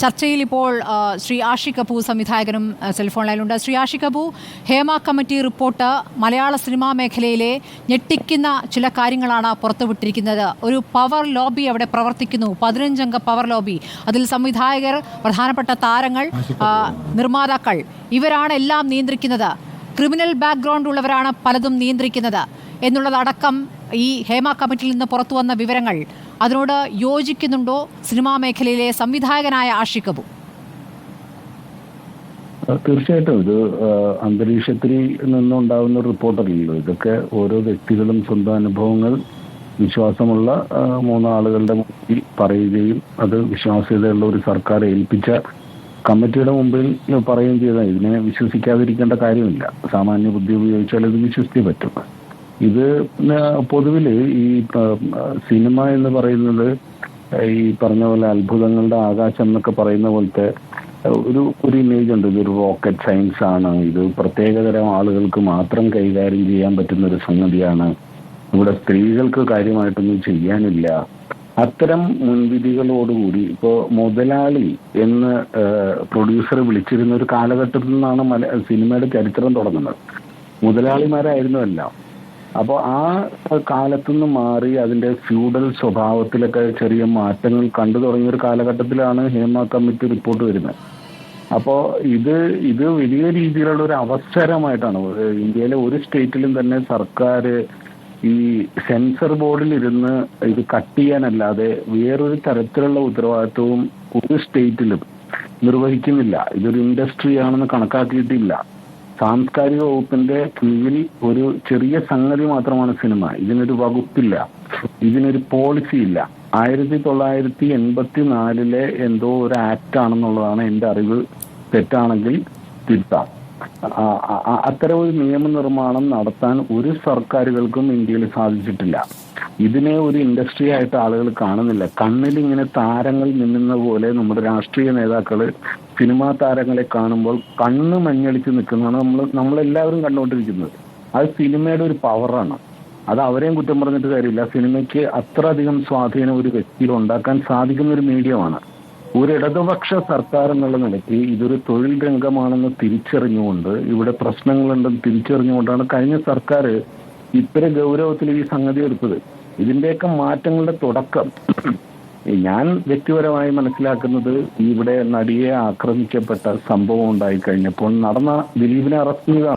ചർച്ചയിൽ ഇപ്പോൾ ശ്രീ ആഷി കപൂർ സംവിധായകനും സെൽഫോൺ ലൈനിലുണ്ട് ശ്രീ ആഷി കപൂർ ഹേമ കമ്മിറ്റി റിപ്പോർട്ട് മലയാള സിനിമാ മേഖലയിലെ ഞെട്ടിക്കുന്ന ചില കാര്യങ്ങളാണ് പുറത്തുവിട്ടിരിക്കുന്നത്. ഒരു പവർ ലോബി അവിടെ പ്രവർത്തിക്കുന്നു. പതിനഞ്ചംഗ പവർ ലോബി അതിൽ സംവിധായകർ പ്രധാനപ്പെട്ട താരങ്ങൾ നിർമ്മാതാക്കൾ. ഇവരാണ് എല്ലാം നിയന്ത്രിക്കുന്നത്. ക്രിമിനൽ ബാക്ക്ഗ്രൗണ്ട് ഉള്ളവരാണ് പലതും നിയന്ത്രിക്കുന്നത്. എന്നുള്ളതടക്കം ഈ ഹേമ കമ്മിറ്റിയിൽ നിന്ന് പുറത്തു വന്ന വിവരങ്ങൾ അതിനോട് യോജിക്കുന്നുണ്ടോ സിനിമാ മേഖലയിലെ സംവിധായകനായ ആഷിഖ് ആ, തീർച്ചയായിട്ടും. ഇത് അന്തരീക്ഷത്തിൽ നിന്നുണ്ടാകുന്ന റിപ്പോർട്ടല്ലല്ലോ. ഇതൊക്കെ ഓരോ വ്യക്തികളും സ്വന്തം അനുഭവങ്ങൾ വിശ്വാസമുള്ള മൂന്നാളുകളുടെ മുമ്പിൽ പറയുകയും അത് വിശ്വാസ്യതയുള്ള ഒരു സർക്കാർ ഏൽപ്പിച്ച കമ്മിറ്റിയുടെ മുമ്പിൽ പറയുകയും ചെയ്താൽ ഇതിനെ വിശ്വസിക്കാതിരിക്കേണ്ട കാര്യമില്ല. സാമാന്യ ബുദ്ധി ഉപയോഗിച്ചാൽ ഇത് വിശ്വസിച്ചേ പറ്റും. ഇത് പൊതുവിൽ ഈ സിനിമ എന്ന് പറയുന്നത് ഈ പറഞ്ഞ പോലെ അത്ഭുതങ്ങളുടെ ആകാശം എന്നൊക്കെ പറയുന്ന പോലത്തെ ഒരു ഒരു ഇമേജ് ഉണ്ട്. ഇതൊരു റോക്കറ്റ് സയൻസ് ആണ്. ഇത് പ്രത്യേകതരം ആളുകൾക്ക് മാത്രം കൈകാര്യം ചെയ്യാൻ പറ്റുന്ന ഒരു സംഗതിയാണ്. ഇവിടെ സ്ത്രീകൾക്ക് കാര്യമായിട്ടൊന്നും ചെയ്യാനില്ല. അത്തരം മുൻവിധികളോടുകൂടി ഇപ്പോ മുതലാളി എന്ന് പ്രൊഡ്യൂസർ വിളിച്ചിരുന്ന ഒരു കാലഘട്ടത്തിൽ നിന്നാണ് സിനിമയുടെ ചരിത്രം തുടങ്ങുന്നത്. മുതലാളിമാരായിരുന്നു എല്ലാം. അപ്പോൾ ആ കാലത്തു നിന്ന് മാറി അതിന്റെ ഫ്യൂഡൽ സ്വഭാവത്തിലൊക്കെ ചെറിയ മാറ്റങ്ങൾ കണ്ടു തുടങ്ങിയ ഒരു കാലഘട്ടത്തിലാണ് ഹേമ കമ്മിറ്റി റിപ്പോർട്ട് വരുന്നത്. അപ്പോൾ ഇത് ഇത് വലിയ രീതിയിലുള്ള ഒരു അവസരമായിട്ടാണ്. ഇന്ത്യയിലെ ഒരു സ്റ്റേറ്റിലും തന്നെ സർക്കാർ ഈ സെൻസർ ബോർഡിൽ ഇരുന്ന് ഇത് കട്ട് ചെയ്യാനല്ലാതെ വേറൊരു തരത്തിലുള്ള ഉത്തരവാദിത്വവും ഒരു സ്റ്റേറ്റിലും നിർവഹിക്കുന്നില്ല. ഇതൊരു ഇൻഡസ്ട്രി ആണെന്ന് കണക്കാക്കിയിട്ടില്ല. സാംസ്കാരിക വകുപ്പിന്റെ കീഴിൽ ഒരു ചെറിയ സംഗതി മാത്രമാണ് സിനിമ. ഇതിനൊരു വകുപ്പില്ല. ഇതിനൊരു പോളിസി ഇല്ല. ആയിരത്തി തൊള്ളായിരത്തി എൺപത്തി നാലിലെ എന്തോ ഒരു ആക്ട് ആണെന്നുള്ളതാണ് എന്റെ അറിവ്. തെറ്റാണെങ്കിൽ തിരുത്താം. അത്തരം ഒരു നിയമനിർമ്മാണം നടത്താൻ ഒരു സർക്കാരുകൾക്കും ഇന്ത്യയിൽ സാധിച്ചിട്ടില്ല. ഇതിനെ ഒരു ഇൻഡസ്ട്രി ആയിട്ട് ആളുകൾ കാണുന്നില്ല. കണ്ണിൽ ഇങ്ങനെ താരങ്ങൾ നിന്നുന്ന പോലെ നമ്മുടെ രാഷ്ട്രീയ നേതാക്കൾ സിനിമാ താരങ്ങളെ കാണുമ്പോൾ കണ്ണ് മഞ്ഞളിച്ച് നിൽക്കുന്നതാണ് നമ്മൾ നമ്മളെല്ലാവരും കണ്ടുകൊണ്ടിരിക്കുന്നത്. അത് സിനിമയുടെ ഒരു പവറാണ്. അത് അവരെയും കുറ്റം പറഞ്ഞിട്ട് കാര്യമില്ല. സിനിമയ്ക്ക് അത്ര അധികം സ്വാധീനം ഒരു വ്യക്തിയിൽ ഉണ്ടാക്കാൻ സാധിക്കുന്ന ഒരു മീഡിയമാണ് ഒരു ഇടതുപക്ഷ സർക്കാർ എന്നുള്ള നിലയ്ക്ക് ഇതൊരു തൊഴിൽ രംഗമാണെന്ന് തിരിച്ചറിഞ്ഞുകൊണ്ട് ഇവിടെ പ്രശ്നങ്ങളുണ്ടെന്ന് തിരിച്ചറിഞ്ഞുകൊണ്ടാണ് കഴിഞ്ഞ സർക്കാർ ഇത്ര ഗൗരവത്തിൽ ഈ സംഗതി എടുത്തത്. ഇതിന്റെയൊക്കെ മാറ്റങ്ങളുടെ തുടക്കം ഞാൻ വ്യക്തിപരമായി മനസ്സിലാക്കുന്നത് ഇവിടെ നടിയെ ആക്രമിക്കപ്പെട്ട സംഭവം ഉണ്ടായി കഴിഞ്ഞപ്പോൾ നടന്ന ദിലീപിനെ അറസ്റ്റ് ചെയ്ത